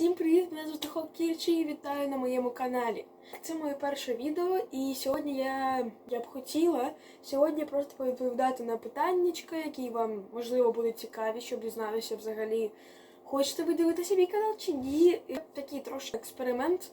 Всім привіт! Мене звати Хоккірчі і вітаю на моєму каналі. Це моє перше відео, і сьогодні я, я б хотіла сьогодні просто відповідати на питаннячка, які вам можливо будуть цікаві, щоб дізнатися взагалі, хочете ви дивитися мій канал чи ні. Такий трошки експеримент.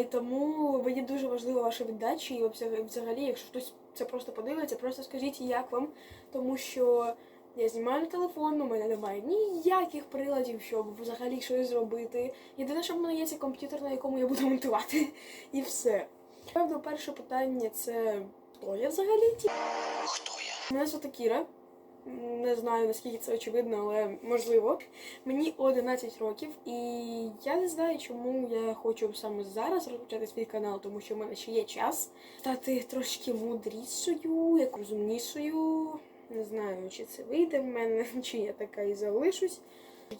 І тому мені дуже важлива ваша віддача, і взагалі, якщо хтось це просто подивиться, просто скажіть, як вам, тому що. Я знімаю на телефон, у мене немає ніяких приладів, щоб взагалі щось зробити. Єдине, що в мене є, це комп'ютер, на якому я буду монтувати. І все. Певно, перше питання це хто я взагалі? Ті? Хто я? Мене звати Кіра. Не знаю наскільки це очевидно, але можливо. Мені 11 років, і я не знаю, чому я хочу саме зараз розпочати свій канал, тому що в мене ще є час стати трошки мудрішою, як розумнішою. Не знаю, чи це вийде в мене, чи я така і залишусь.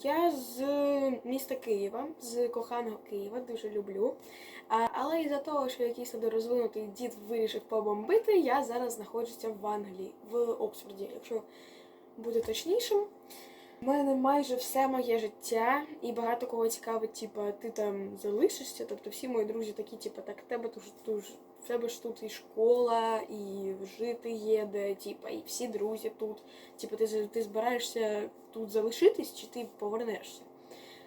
Я з міста Києва, з коханого Києва, дуже люблю. А, але із-за того, що якийсь недорозвинутий дід вирішив побомбити, я зараз знаходжуся в Англії, в Оксфорді, якщо буде точнішим. У мене майже все моє життя, і багато кого цікавить, типа, ти там залишишся. Тобто всі мої друзі такі, типа, так, тебе тут, тут в тебе ж тут і школа, і жити є де, типа, і всі друзі тут. Типа, ти, ти збираєшся тут залишитись, чи ти повернешся?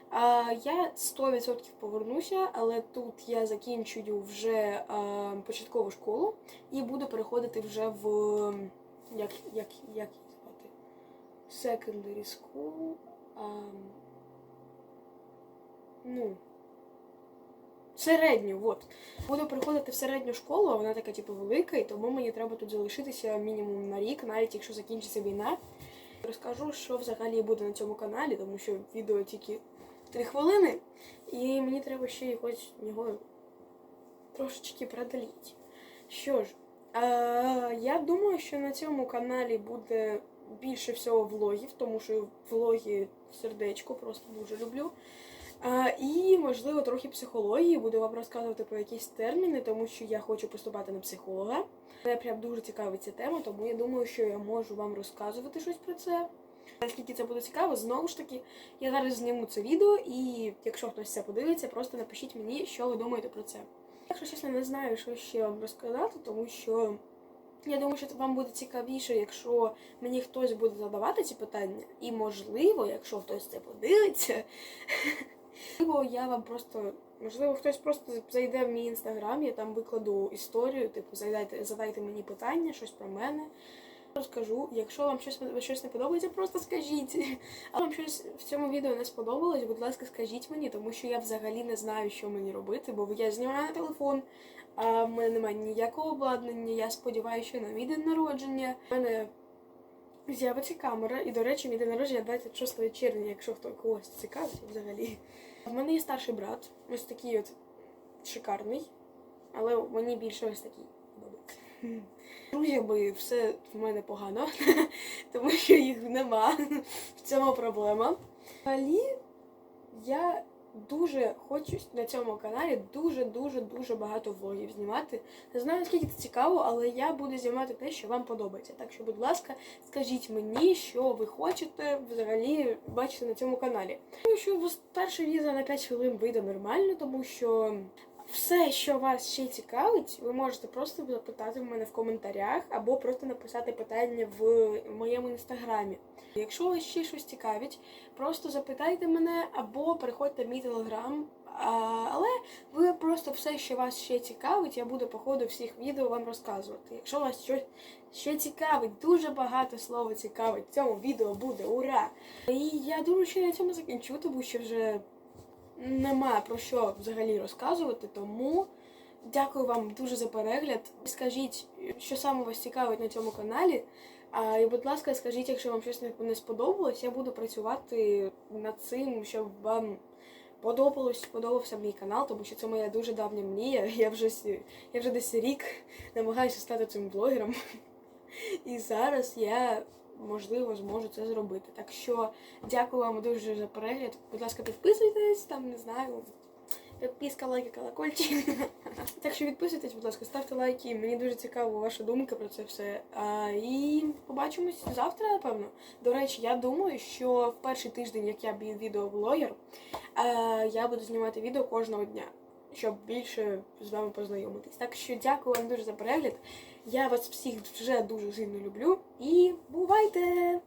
А, я 100% повернуся, але тут я закінчую вже а, початкову школу і буду переходити вже в як, як, як? Secondary school. А, ну, середню, от. Буду приходити в середню школу, а вона така, типу, велика, і тому мені треба тут залишитися мінімум на рік, навіть якщо закінчиться війна. Розкажу, що взагалі буде на цьому каналі, тому що відео тільки 3 хвилини, і мені треба ще якось його трошечки продаліть. Що ж, е, я думаю, що на цьому каналі буде більше всього влогів, тому що влоги сердечко просто дуже люблю. А, і, можливо, трохи психології. Буду вам розказувати про якісь терміни, тому що я хочу поступати на психолога. Мене прям дуже цікавить ця тема, тому я думаю, що я можу вам розказувати щось про це. Наскільки це буде цікаво, знову ж таки, я зараз зніму це відео, і якщо хтось це подивиться, просто напишіть мені, що ви думаєте про це. Якщо чесно, не знаю, що ще вам розказати, тому що я думаю, що вам буде цікавіше, якщо мені хтось буде задавати ці питання. І можливо, якщо хтось це подивиться, можливо, я вам просто. Можливо, хтось просто зайде в мій інстаграм, я там викладу історію, типу, задайте, задайте мені питання, щось про мене. Розкажу. Якщо вам щось щось не подобається, просто скажіть. А вам щось в цьому відео не сподобалось, будь ласка, скажіть мені, тому що я взагалі не знаю, що мені робити, бо я знімаю на телефон, а в мене немає ніякого обладнання. Я сподіваюся, що на мій день народження в мене з'явиться камера. І, до речі, мій день народження 26 червня, якщо хто когось цікавить взагалі. В мене є старший брат, ось такий от шикарний, але мені більше ось такий подобається. Друзями все в мене погано, тому що їх нема. В цьому проблема. Взагалі, я дуже хочу на цьому каналі дуже-дуже дуже багато влогів знімати. Не знаю, наскільки це цікаво, але я буду знімати те, що вам подобається. Так що, будь ласка, скажіть мені, що ви хочете взагалі бачити на цьому каналі. Думаю, що перше відео на 5 хвилин вийде нормально, тому що все, що вас ще цікавить, ви можете просто запитати в мене в коментарях або просто написати питання в моєму інстаграмі. Якщо вас ще щось цікавить, просто запитайте мене або переходьте в мій телеграм. Але ви просто все, що вас ще цікавить, я буду по ходу всіх відео вам розказувати. Якщо вас щось ще цікавить, дуже багато слова цікавить, в цьому відео буде ура! І я думаю, що я на цьому закінчу, тому що вже нема про що взагалі розказувати, тому дякую вам дуже за перегляд. Скажіть, що саме вас цікавить на цьому каналі. А, і, будь ласка, скажіть, якщо вам щось не сподобалось, я буду працювати над цим, щоб вам подобалось, сподобався мій канал, тому що це моя дуже давня мрія. Я вже я вже десь рік намагаюся стати цим блогером. І зараз я можливо зможу це зробити. Так що дякую вам дуже за перегляд. Будь ласка, підписуйтесь, там не знаю. Підписка, лайки, колокольчик. Так що підписуйтесь, будь ласка, ставте лайки. Мені дуже цікава ваша думка про це все. А, і побачимось завтра, напевно. До речі, я думаю, що в перший тиждень, як я відеоблогер, е, я буду знімати відео кожного дня, щоб більше з вами познайомитись. Так що дякую вам дуже за перегляд. Я вас всіх вже дуже сильно люблю і бувайте!